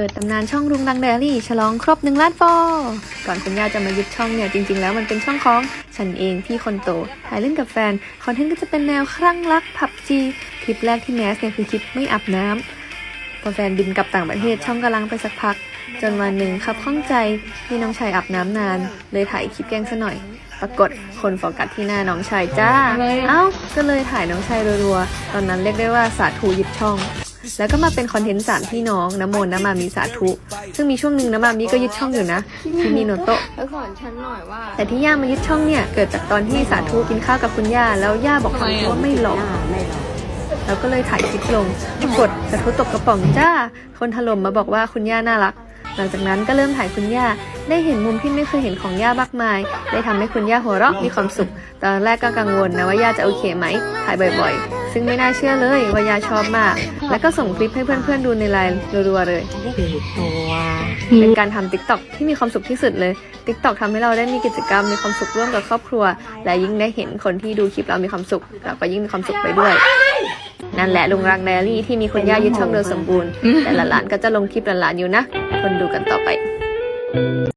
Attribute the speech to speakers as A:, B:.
A: เปิดตำนานช่องรุงรังเดลี่ฉลองครบหนึ่งล้านฟอลก่อนคุณย่าจะมายึดช่องเนี่ยจริง ๆ แล้วมันเป็นช่องของฉันเองพี่คนโตถ่ายเล่นกับแฟน คอนเทนต์ก็จะเป็นแนวคลั่งรักผับจีคลิปแรกที่แมสเนี่ยคือคลิปไม่อาบน้ำพอแฟนบินกลับต่างประเทศช่องกำลังไปสักพัก จนวันหนึ่งครับข้องใจที่น้องชายอาบน้ำนาน เลยถ่ายคลิปแกล้งซะหน่อย ปรากฏคนโฟกัสที่หน้าน้องชายจ้า เอ้าก็เลยถ่ายน้องชายรัวๆตอนนั้นเรียกได้ว่าสาธุยึดช่อง แล้วก็มาเป็นคอนเทนต์สามพี่น้องน้ำมนต์น้ำมามีสาธุ ซึ่งมีช่วงหนึ่งน้ำมามีก็ยึดช่องอยู่นะที่มีโนโตะ
B: แล้วสอนฉันหน่อยว่า
A: แต่ที่ย่ามายึดช่องเนี่ยเกิดจากตอนที่สาธุกินข้าวกับคุณย่า แล้วย่าบอกเขาว่าไม่หลอก
B: ไม่หรอก
A: เราก็เลยถ่ายคลิปลงปรากฏสาธุตกกระป๋องจ้า คนถล่มมาบอกว่าคุณย่าน่ารัก หลังจากนั้นก็เริ่มถ่ายคุณย่าได้เห็นมุมที่ไม่เคยเห็นของย่ามากมาย ได้ทำให้คุณย่าหัวเราะมีความสุข ตอนแรกก็กังวลนะว่าย่าจะโอเคไหม ถ่ายบ่อยๆ ซึ่งไม่น่าเชื่อเลยว่ายาชอบมาก แล้วก็ส่งคลิปให้เพื่อนๆดูในไลน์รัวๆเลย เป็นการทำ t ิ k t o k ที่มีความสุขที่สุดเลย t ิ k t o k ทำให้เราได้มีกิจกรรมมีความสุขร่วมกับครอบครัว และยิ่งได้เห็นคนที่ดูคลิปเรามีความสุขเราก็ยิ่งมีความสุขไปด้วยนั่นแหละลุงรังไดอารี่ที่มีคุณย่ายึดช่องโดยสมบูรณ์ แต่หลานๆก็จะลงคลิปหลานๆอยู่นะ คนดูกันต่อไป